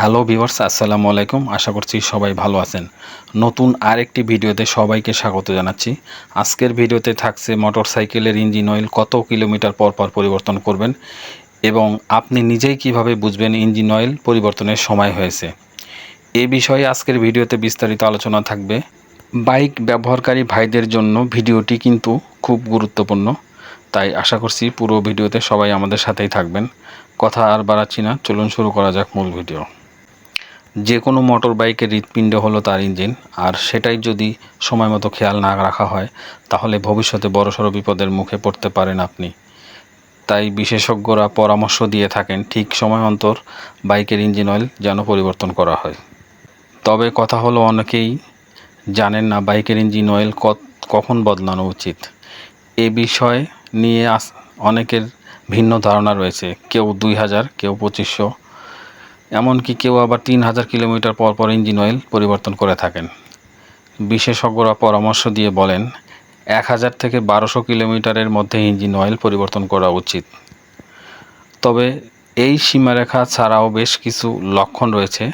Hello viewers, আসসালামু আলাইকুম। আশা করছি সবাই ভালো আছেন। নতুন আরেকটি ভিডিওতে সবাইকে স্বাগত জানাচ্ছি। আজকের ভিডিওতে থাকছে মোটরসাইকেলের ইঞ্জিন অয়েল কত কিলোমিটার পর পর পরিবর্তন করবেন এবং আপনি নিজেই কীভাবে বুঝবেন ইঞ্জিন অয়েল পরিবর্তনের সময় হয়েছে। এ বিষয়ে আজকের ভিডিওতে বিস্তারিত আলোচনা থাকবে। বাইক ব্যবহারকারী ভাইদের জন্য ভিডিওটি কিন্তু খুব গুরুত্বপূর্ণ, তাই আশা করছি পুরো ভিডিওতে সবাই আমাদের সাথেই থাকবেন। কথা আর বাড়াচ্ছি না, চলুন শুরু করা যাক মূল ভিডিও। যে কোনো মোটর বাইকের হৃৎপিণ্ড হলো তার ইঞ্জিন। আর সেটাই যদি সময় মতো খেয়াল না রাখা হয়, তাহলে ভবিষ্যতে বড়সড় বিপদের মুখে পড়তে পারেন আপনি। তাই বিশেষজ্ঞরা পরামর্শ দিয়ে থাকেন, ঠিক সময় অন্তর বাইকের ইঞ্জিন অয়েল যেন পরিবর্তন করা হয়। তবে কথা হলো অনেকেই জানেন না বাইকের ইঞ্জিন অয়েল কখন বদলানো উচিত। এ বিষয় নিয়ে অনেকের ভিন্ন ধারণা রয়েছে। কেউ দুই হাজার, কেউ পঁচিশশো এমনকি কেউ আবার তিন হাজার কিলোমিটার পর পর ইঞ্জিন অয়েল পরিবর্তন করে থাকেন। বিশেষজ্ঞরা পরামর্শ দিয়ে বলেন, এক হাজার থেকে বারোশো কিলোমিটারের মধ্যে ইঞ্জিন অয়েল পরিবর্তন করা উচিত। তবে এই সীমারেখা ছাড়াও বেশ কিছু লক্ষণ রয়েছে,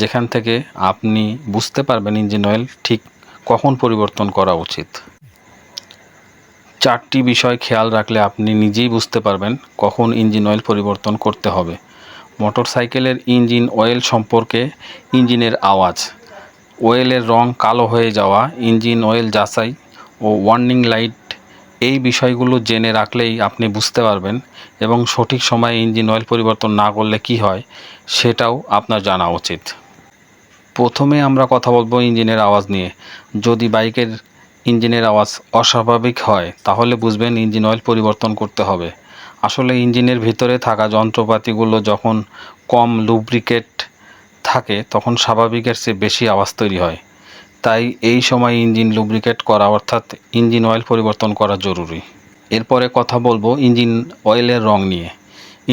যেখান থেকে আপনি বুঝতে পারবেন ইঞ্জিন অয়েল ঠিক কখন পরিবর্তন করা উচিত। চারটি বিষয় খেয়াল রাখলে আপনি নিজেই বুঝতে পারবেন কখন ইঞ্জিন অয়েল পরিবর্তন করতে হবে। মোটরসাইকেলের ইঞ্জিন অয়েল সম্পর্কে ইঞ্জিনের আওয়াজ। অয়েলের রং কালো হয়ে যাওয়া, ইঞ্জিন অয়েল যাচাই ও ওয়ার্নিং লাইট এই বিষয়গুলো জেনে রাখলেই আপনি বুঝতে পারবেন এবং সঠিক সময়ে ইঞ্জিন অয়েল পরিবর্তন না করলে কি হয় সেটাও আপনার জানা উচিত। প্রথমে আমরা কথা বলব ইঞ্জিনের আওয়াজ নিয়ে। যদি বাইকের ইঞ্জিনের আওয়াজ অস্বাভাবিক হয়, তাহলে বুঝবেন ইঞ্জিন অয়েল পরিবর্তন করতে হবে। আসলে ইঞ্জিনের ভিতরে থাকা যন্ত্রপাতিগুলো যখন কম লুব্রিকেট থাকে, তখন স্বাভাবিকের চেয়ে বেশি আওয়াজ তৈরি হয়। তাই এই সময় ইঞ্জিন লুব্রিকেট করা অর্থাৎ ইঞ্জিন অয়েল পরিবর্তন করা জরুরি। এরপরে কথা বলব ইঞ্জিন অয়েলের রং নিয়ে।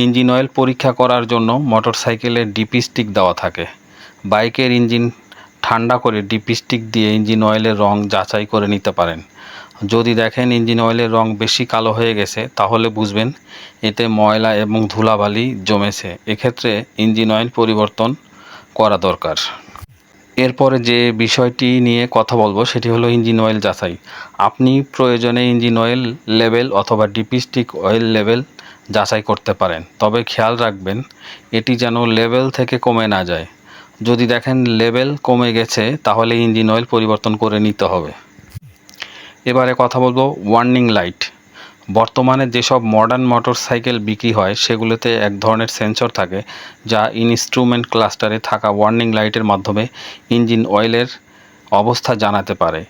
ইঞ্জিন অয়েল পরীক্ষা করার জন্য মোটরসাইকেলের ডিপি স্টিক দেওয়া থাকে। বাইকের ইঞ্জিন ঠান্ডা করে ডিপি স্টিক দিয়ে ইঞ্জিন অয়েলের রং যাচাই করে নিতে পারেন। যদি দেখেন ইঞ্জিন অয়েলের রং বেশি কালো হয়ে গেছে, তাহলে বুঝবেন এতে ময়লা এবং ধুলাবালি জমেছে। এক্ষেত্রে ইঞ্জিন অয়েল পরিবর্তন করা দরকার। এরপরে যে বিষয়টি নিয়ে কথা বলব, সেটি হলো ইঞ্জিন অয়েল যাচাই। আপনি প্রয়োজনে ইঞ্জিন অয়েল লেভেল অথবা ডিপিস্টিক অয়েল লেভেল যাচাই করতে পারেন। তবে খেয়াল রাখবেন, এটি যেন লেভেল থেকে কমে না যায়। যদি দেখেন লেভেল কমে গেছে, তাহলে ইঞ্জিন অয়েল পরিবর্তন করে নিতে হবে। এবারে কথা বলব ওয়ার্নিং লাইট বর্তমানে যেসব মডার্ন মোটর সাইকেল বিক্রি হয়, সেগুলোতে এক ধরনের সেন্সর থাকে, যা ইনস্ট্রুমেন্ট ক্লাস্টারে থাকা ওয়ার্নিং লাইটের মাধ্যমে ইঞ্জিন অয়েলের অবস্থা জানাতে পারে।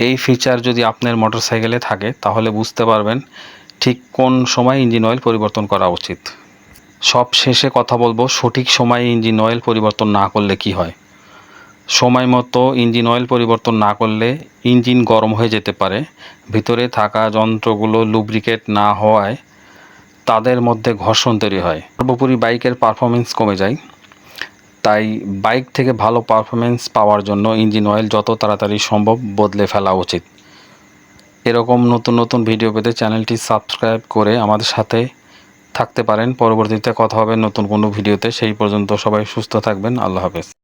এই ফিচার যদি আপনার মোটর সাইকেলে থাকে, তাহলে বুঝতে পারবেন ঠিক কোন সময় ইঞ্জিন অয়েল পরিবর্তন করা উচিত। সব শেষে কথা বলব, সঠিক সময়ে ইঞ্জিন অয়েল পরিবর্তন না করলে কি হয়? সময় মতো ইঞ্জিন অয়েল পরিবর্তন না করলে ইঞ্জিন গরম হয়ে যেতে পারে। ভিতরে থাকা যন্ত্রগুলো লুব্রিকেট না হওয়ায় তাদের মধ্যে ঘর্ষণ তৈরি হয়। সর্বোপরি বাইকের পারফরমেন্স কমে যায়। তাই বাইক থেকে ভালো পারফরমেন্স পাওয়ার জন্য ইঞ্জিন অয়েল যত তাড়াতাড়ি সম্ভব বদলে ফেলা উচিত। এরকম নতুন নতুন ভিডিও পেতে চ্যানেলটি সাবস্ক্রাইব করে আমাদের সাথে থাকতে পারেন। পরবর্তীতে কথা হবে নতুন কোনো ভিডিওতে সেই পর্যন্ত সবাই সুস্থ থাকবেন। আল্লাহ হাফেজ।